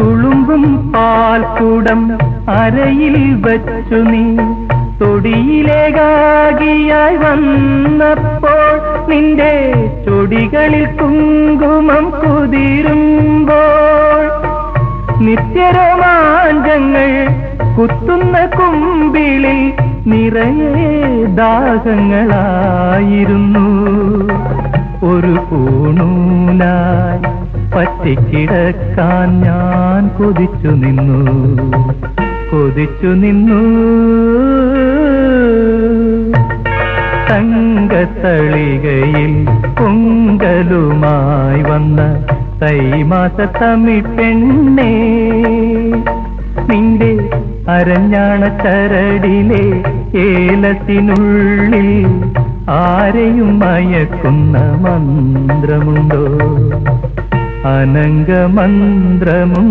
തുളുമ്പും പാൽക്കുടം അരയിൽ വച്ചു നീ. തൊടിയിലേകാകിയായി വന്നപ്പോൾ നിന്റെ ചൊടികളിൽ കുങ്കുമം കുതിരുമ്പോൾ നിത്യരോമാഞ്ചങ്ങൾ കുത്തുന്ന കുമ്പിളിൽ നിറയെ ദാഹങ്ങളായിരുന്നു. ഒരു പൂണൂലായി പറ്റിക്കിടക്കാൻ ഞാൻ കൊതിച്ചു നിന്നു. കൊതിച്ചു നിന്നു. തങ്കത്തളികയിൽ പൊങ്കലുമായി വന്ന തൈമാസ തമിഴ് പെണ്ണേ നിന്റെ അരഞ്ഞാണ ചരടിലെ ഏലത്തിനുള്ളിൽ ആരെയും മയക്കുന്ന മന്ത്രമുണ്ടോ? அனங்க மந்திரமும்